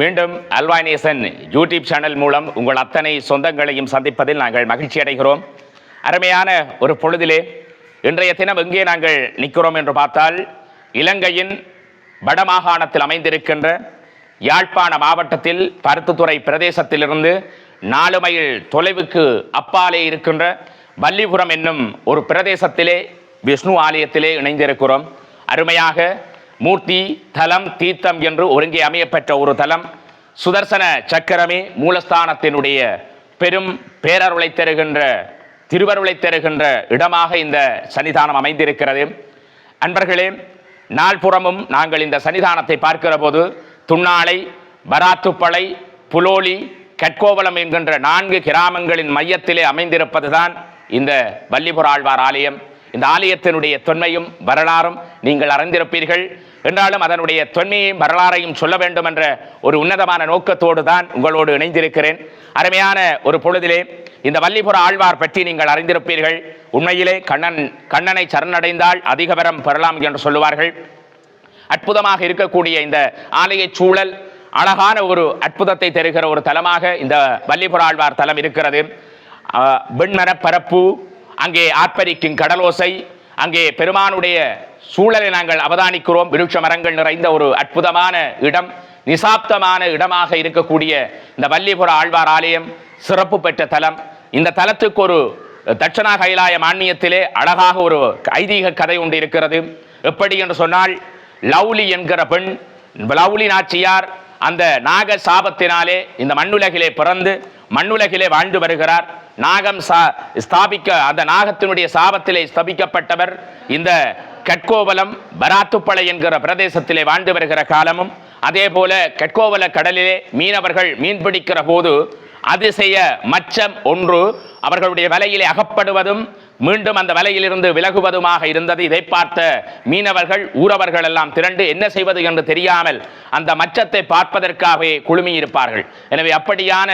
மீண்டும் அல்வானேசன் YouTube channel மூலம் உங்கள் அத்தனை சொந்தங்களையும் சந்திப்பதில் நாங்கள் மகிழ்ச்சி அடைகிறோம். அருமையான ஒரு பொழுதிலே இன்றைய தினம் எங்கே நாங்கள் நிற்கிறோம் என்று பார்த்தால் இலங்கையின் வடமாகாணத்தில் அமைந்திருக்கின்ற யாழ்ப்பாண மாவட்டத்தில் பருத்துத்துறை பிரதேசத்திலிருந்து நாலு மைல் தொலைவுக்கு அப்பாலே இருக்கின்ற வல்லிபுரம் என்னும் ஒரு பிரதேசத்திலே விஷ்ணு ஆலயத்திலே இணைந்திருக்கிறோம். அருமையாக மூர்த்தி தலம் தீர்த்தம் என்று ஒருங்கே அமையப்பெற்ற ஒரு தலம். சுதர்சன சக்கரமே மூலஸ்தானத்தினுடைய பெரும் பேரருளை தருகின்ற திருவருளை தருகின்ற இடமாக இந்த சன்னிதானம் அமைந்திருக்கிறது. அன்பர்களே நாள்புறமும் நாங்கள் இந்த சன்னிதானத்தை பார்க்கிற போது துண்ணாலை பராத்துப்பளை புலோலி கட்கோவலம் என்கின்ற நான்கு கிராமங்களின் மையத்திலே அமைந்திருப்பதுதான் இந்த வல்லிபுர ஆழ்வார் ஆலயம். இந்த ஆலயத்தினுடைய தொன்மையும் வரலாறும் நீங்கள் அறிந்திருப்பீர்கள். என்றாலும் அதனுடைய தொன்மையையும் வரலாறையும் சொல்ல வேண்டும் என்ற ஒரு உன்னதமான நோக்கத்தோடு தான் உங்களோடு இணைந்திருக்கிறேன். அருமையான ஒரு பொழுதிலே இந்த வல்லிபுர ஆழ்வார் பற்றி நீங்கள் அறிந்திருப்பீர்கள். உண்மையிலே கண்ணன் கண்ணனை சரணடைந்தால் அதிக வரம் பெறலாம் என்று சொல்லுவார்கள். அற்புதமாக இருக்கக்கூடிய இந்த ஆலய சூழல் அழகான ஒரு அற்புதத்தை தருகிற ஒரு தலமாக இந்த வல்லிபுர ஆழ்வார் தலம் இருக்கிறது. அஹ், வெண்மரப் பரப்பு அங்கே ஆர்ப்பரிக்கும் கடலோசை அங்கே பெருமானுடைய சூழலை நாங்கள் அவதானிக்கிறோம். விருட்ச மரங்கள் நிறைந்த ஒரு அற்புதமான இடம் நிசாப்தமான இடமாக இருக்கக்கூடிய இந்த வல்லிபுர ஆழ்வார் ஆலயம் சிறப்பு பெற்ற தலம். இந்த தலத்துக்கு ஒரு தட்சணா கைலாய மானியத்திலே அழகாக ஒரு ஐதீக கதை ஒன்று இருக்கிறது. எப்படி என்று சொன்னால் லவ்லி என்கிற பெண் லவ்லி நாச்சியார் அந்த நாக சாபத்தினாலே இந்த மண்ணுலகிலே பிறந்து மண்ணுலகிலே வாழ்ந்து வருகிறார். நாகம் சா ஸ்தாபிக்க அந்த நாகத்தினுடைய சாபத்திலே ஸ்தபிக்கப்பட்டவர் இந்த கட்கோவலம் பராத்துப்பளை என்கிற பிரதேசத்திலே வாழ்ந்து வருகிற காலமும் அதே போல கட்கோவல கடலிலே மீனவர்கள் மீன் பிடிக்கிற போது அதிசய மச்சம் ஒன்று அவர்களுடைய வலையிலே அகப்படுவதும் மீண்டும் அந்த வலையிலிருந்து விலகுவதுமாக இருந்தது. இதை பார்த்த மீனவர்கள் ஊரவர்கள் எல்லாம் திரண்டு என்ன செய்வது என்று தெரியாமல் அந்த மச்சத்தை பார்ப்பதற்காகவே குழுமியிருப்பார்கள். எனவே அப்படியான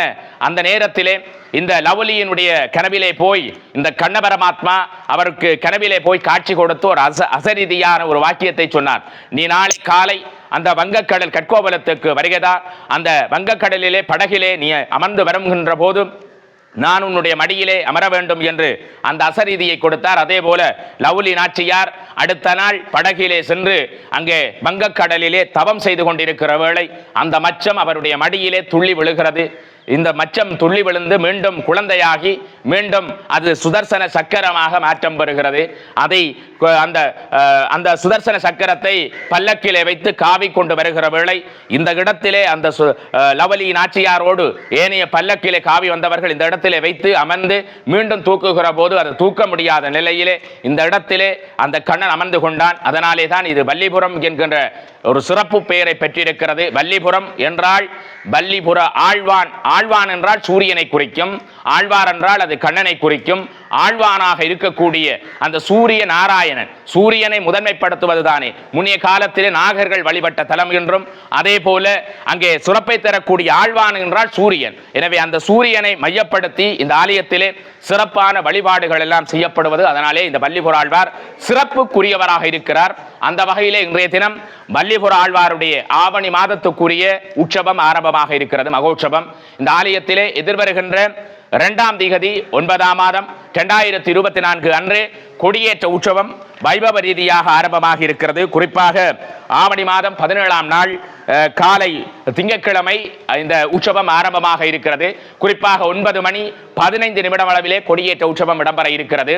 அந்த நேரத்திலே இந்த லவலியினுடைய கனவிலே போய் இந்த கண்ணபரமாத்மா அவருக்கு கனவிலே போய் காட்சி கொடுத்து ஒரு அச அசரீதியான ஒரு வாக்கியத்தை சொன்னார். நீ நாளை காலை அந்த வங்கக்கடல் கட்கோபலத்துக்கு வருகிறதா அந்த வங்கக்கடலிலே படகிலே நீ அமர்ந்து வருகின்ற போதும் நான் உன்னுடைய மடியிலே அமர வேண்டும் என்று அந்த அசரீதியை கொடுத்தார். அதே போல லவுலி நாச்சியார் அடுத்த நாள் படகிலே சென்று அங்கே வங்கக்கடலிலே தவம் செய்து கொண்டிருக்கிற வேளை அந்த மச்சம் அவருடைய மடியிலே துள்ளி விழுகிறது. இந்த மச்சம் துள்ளி விழுந்து மீண்டும் குழந்தையாகி மீண்டும் அது சுதர்சன சக்கரமாக மாற்றம் பெறுகிறது. அதை அந்த அந்த சுதர்சன சக்கரத்தை பல்லக்கிலே வைத்து காவி கொண்டு வருகிற வேளை இந்த இடத்திலே அந்த சு- லவலி நாச்சியாரோடு ஏனைய பல்லக்கிலே காவி வந்தவர்கள் இந்த இடத்திலே வைத்து அமர்ந்து மீண்டும் தூக்குகிற போது அதை தூக்க முடியாத நிலையிலே இந்த இடத்திலே அந்த கண்ணன் அமர்ந்து கொண்டான். அதனாலே தான் இது வல்லிபுரம் என்கின்ற ஒரு சிறப்பு பெயரை பெற்றிருக்கிறது. வல்லிபுரம் என்றால் வல்லிபுர ஆழ்வான். ஆழ்வான் என்றால் சூரியனை குறிக்கும். ஆழ்வார் என்றால் அது கண்ணனை குறிக்கும் ஆழ்வானாக இருக்கக்கூடிய அந்த சூரிய நாராயணன் சூரியனை முதன்மைப்படுத்துவதுதானே. முன்னைய காலத்திலே நாகர்கள் வழிபட்ட தலம் என்றும் அதே போல அங்கே சுரப்பை தரக்கூடிய ஆழ்வான் என்றால் சூரியன். எனவே அந்த சூரியனை மையப்படுத்தி இந்த ஆலயத்திலே சிறப்பான வழிபாடுகள் எல்லாம் செய்யப்படுவது. அதனாலே இந்த வள்ளிபுர ஆழ்வார் சிறப்புக்குரியவராக இருக்கிறார். அந்த வகையிலே இன்றைய தினம் வள்ளிபுர ஆழ்வாருடைய ஆவணி மாதத்துக்குரிய உற்சவம் ஆரம்பமாக இருக்கிறது மகோற்சவம். இந்த ஆலயத்திலே எதிர்வருகின்ற இரண்டாம் திகதி ஒன்பதாம் மாதம் இரண்டாயிரத்தி இருபத்தி நான்கு அன்று கொடியேற்ற உற்சவம் வைபவ ரீதியாக ஆரம்பமாக இருக்கிறது. குறிப்பாக ஆவணி மாதம் பதினேழாம் நாள் காலை திங்கட்கிழமை இந்த உற்சவம் ஆரம்பமாக இருக்கிறது. குறிப்பாக ஒன்பது மணி பதினைந்து நிமிடம் அளவிலே கொடியேற்ற உற்சவம் இடம்பெற இருக்கிறது.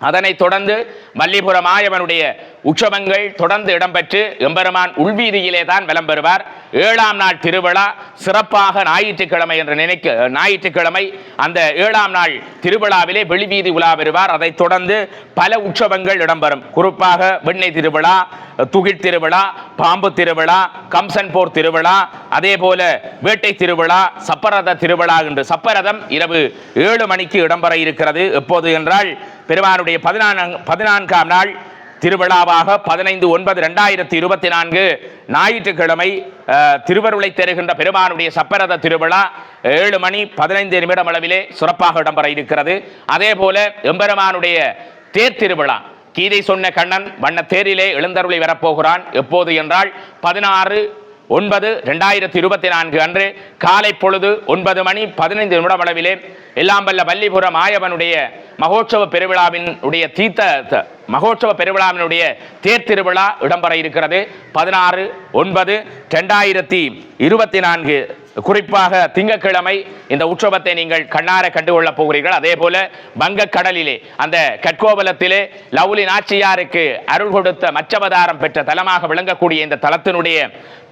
அதனைத் தொடர்ந்து மல்லிபுர மாயவனுடைய உற்சவங்கள் தொடர்ந்து இடம்பெற்று எம்பெருமான் உள்வீதியிலே தான் வலம் பெறுவார் ஏழாம் நாள் திருவிழா சிறப்பாக ஞாயிற்றுக்கிழமை என்று நினைக்க ஞாயிற்றுக்கிழமை அந்த ஏழாம் நாள் திருவிழாவிலே வெளிவீதி உலா வருவார். அதைத் தொடர்ந்து பல உற்சவங்கள் இடம்பெறும். குறிப்பாக வெண்ணெய் திருவிழா துகிழ் திருவிழா பாம்பு திருவிழா கம்சன் போர் திருவிழா அதே போல வேட்டை திருவிழா சப்பரத திருவிழா என்று சப்பரதம் இரவு ஏழு மணிக்கு இடம்பெற இருக்கிறது. எப்போது என்றால் பெருமானுடைய பதினான்கு பதினான்காம் நாள் திருவிழாவாக பதினைந்து ஒன்பது ரெண்டாயிரத்தி இருபத்தி நான்கு ஞாயிற்றுக்கிழமை திருவருளை தருகின்ற பெருமானுடைய சப்பரத திருவிழா ஏழு மணி பதினைந்து நிமிடம் அளவிலே சிறப்பாக இடம்பெற இருக்கிறது. அதே போல எம்பெருமானுடைய தேர் திருவிழா கீதை சொன்ன கண்ணன் வண்ண தேரிலே எழுந்தருளை வரப்போகிறான். எப்போது என்றால் பதினாறு ஒன்பது ரெண்டாயிரத்தி இருபத்தி நான்கு அன்று காலை பொழுது ஒன்பது மணி பதினைந்து நிமிடம் அளவிலே எல்லாம் வல்ல வள்ளிபுரம் ஆயவனுடைய மகோற்சவ பெருவிழாவின் உடைய தீர்த்த மகோற்சவ பெருவிழாவினுடைய தேர் திருவிழா இடம்பெற இருக்கிறது. பதினாறு ஒன்பது ரெண்டாயிரத்தி இருபத்தி நான்கு. குறிப்பாக திங்கட்கிழமை இந்த உற்சவத்தை நீங்கள் கண்ணார கண்டுகொள்ளப் போகிறீர்கள். அதே போல வங்கக்கடலிலே அந்த கட்கோபலத்திலே லவுலி நாச்சியாருக்கு அருள் கொடுத்த மச்சவதாரம் பெற்ற தலமாக விளங்கக்கூடிய இந்த தலத்தினுடைய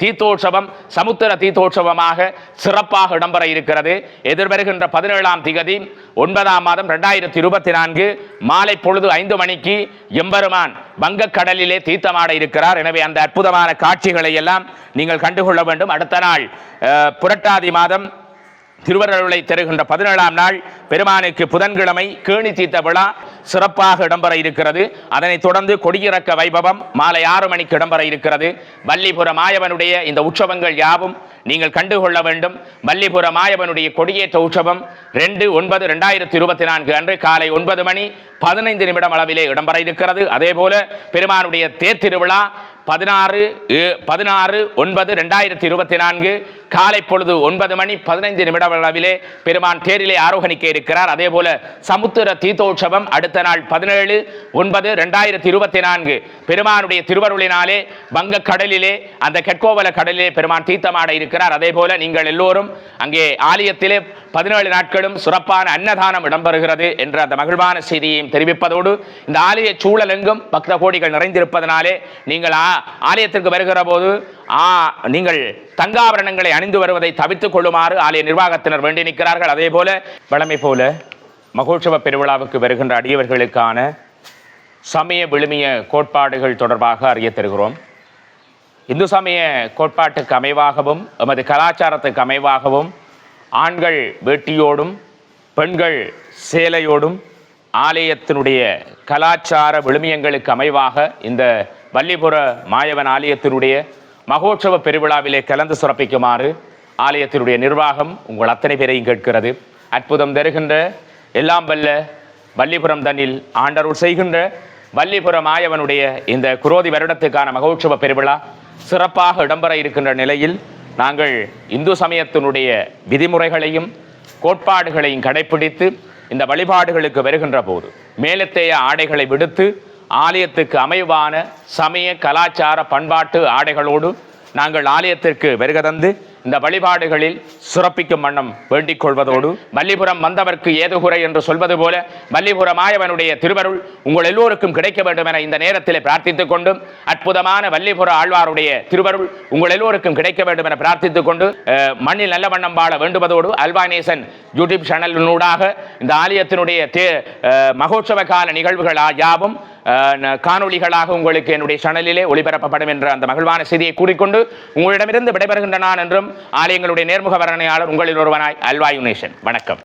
தீர்த்தோற்சவம் சமுத்திர தீர்த்தோற்சவமாக சிறப்பாக இடம்பெற இருக்கிறது. எதிர்வருகின்ற பதினேழாம் திகதி ஒன்பதாம் மாதம் ரெண்டாயிரத்தி இருபத்தி நான்கு மாலை பொழுது ஐந்து மணிக்கு எம்பெருமான் வங்கக்கடலிலே தீர்த்தமாட இருக்கிறார். எனவே அந்த அற்புதமான காட்சிகளை எல்லாம் நீங்கள் கண்டுகொள்ள வேண்டும். அடுத்த நாள் புரட்டாதி மாதம் திருவருளை தருகின்ற பதினேழாம் நாள் பெருமானுக்கு புதன்கிழமை கேணி தீர்த்த விழா சிறப்பாக இடம்பெற இருக்கிறது. அதனைத் தொடர்ந்து கொடியிறக்க வைபவம் மாலை ஆறு மணிக்கு இடம்பெற இருக்கிறது. வள்ளிபுர மாயவனுடைய இந்த உற்சவங்கள் யாவும் நீங்கள் கண்டுகொள்ள வேண்டும். வல்லிபுர மாயவனுடைய கொடியேற்ற உற்சவம் ரெண்டு ஒன்பது ரெண்டாயிரத்தி இருபத்தி நான்கு அன்று காலை ஒன்பது மணி பதினைந்து நிமிடம் அளவிலே இடம்பெற இருக்கிறது. அதே போல பெருமானுடைய தேர்திருவிழா பதினாறு பதினாறு ஒன்பது ரெண்டாயிரத்தி இருபத்தி நான்கு காலை பொழுது ஒன்பது மணி பதினைந்து நிமிட அளவிலே பெருமான் தேரிலே ஆரோகணிக்க இருக்கிறார். அதே போல சமுத்திர தீர்த்தோற்சவம் அடுத்த நாள் பதினேழு ஒன்பது ரெண்டாயிரத்தி இருபத்தி நான்கு. பெருமானுடைய திருவருளினாலே வங்க கடலிலே அந்த கெட்கோவல கடலிலே பெருமான் தீர்த்தமாட இருக்கிறார். அதே போல நீங்கள் எல்லோரும் அங்கே ஆலயத்திலே பதினேழு நாட்களும் சிறப்பான அன்னதானம் இடம்பெறுகிறது என்ற அந்த மகிழ்வான செய்தியையும் தெரிவிப்பதோடு இந்த ஆலய சூழலெங்கும் பக்த கோடிகள் நிறைந்திருப்பதனாலே நீங்கள் ஆ- ஆலயத்திற்கு வருகிற போது நீங்கள் தங்காபரணங்களை அணிந்து வருவதை தவிர்த்துக் கொள்ளுமாறு ஆலய நிர்வாகத்தினர் வேண்டி நிற்கிறார்கள். அதே போல வழமை போல மகோற்சவ பெருவிழாவுக்கு வருகின்ற அடியவர்களுக்கான சமய விழுமிய கோட்பாடுகள் தொடர்பாக அறிய தருகிறோம். இந்து சமய கோட்பாட்டுக்கு அமைவாகவும் எமது கலாச்சாரத்துக்கு அமைவாகவும் ஆண்கள் வேட்டியோடும் பெண்கள் சேலையோடும் ஆலயத்தினுடைய கலாச்சார விழுமியங்களுக்கு அமைவாக இந்த வள்ளிபுர மாயவன் ஆலயத்தினுடைய மகோற்சவ பெருவிழாவிலே கலந்து சிறப்பிக்குமாறு ஆலயத்தினுடைய நிர்வாகம் உங்கள் அத்தனை பேரையும் கேட்கிறது. அற்புதம் தருகின்ற எல்லாம் வல்ல வள்ளிபுரம் தன்னில் ஆண்டருள் செய்கின்ற வள்ளிபுர மாயவனுடைய இந்த குரோதி வருடத்துக்கான மகோற்சவ பெருவிழா சிறப்பாக இடம்பெற இருக்கின்ற நிலையில் நாங்கள் இந்து சமயத்தினுடைய விதிமுறைகளையும் கோட்பாடுகளையும் கடைப்பிடித்து இந்த வழிபாடுகளுக்கு வருகின்ற போது மேலத்தேய ஆடைகளை விடுத்து ஆலயத்துக்கு அமைவான சமய கலாச்சார பண்பாட்டு ஆடைகளோடு நாங்கள் ஆலயத்திற்கு வருக தந்து இந்த வழிபாடுகளில் சுரப்பிக்கும் வண்ணம் வேண்டிக் கொள்வதோடு மல்லிபுரம் வந்தவர்க்கு ஏது குறை என்று சொல்வது போல மல்லிபுரமாயவனுடைய ஆயவனுடைய திருவருள் உங்கள் எல்லோருக்கும் கிடைக்க வேண்டும் என இந்த நேரத்தில் பிரார்த்தித்துக் கொண்டும் அற்புதமான வல்லிபுர ஆழ்வாருடைய திருவருள் உங்கள் எல்லோருக்கும் கிடைக்க வேண்டும் என பிரார்த்தித்துக் கொண்டு மண்ணில் நல்ல வண்ணம் வாழ வேண்டுவதோடு அல்வானேசன் யூடியூப் சேனலினூடாக இந்த ஆலயத்தினுடைய தே மகோத்சவ மகோற்சவ கால நிகழ்வுகள் யாவும் காணொளிகளாக உங்களுக்கு என்னுடைய சேனலிலே ஒளிபரப்பப்படும் என்ற அந்த மகிழ்வான செய்தியை கூறிக்கொண்டு உங்களிடமிருந்து விடைபெறுகின்ற நான் என்றும் ஆலயங்களுடைய நேர்முக வர்ணனையாளர் உங்களில் ஒருவனாய் அல்வாயு நேஷன் வணக்கம்.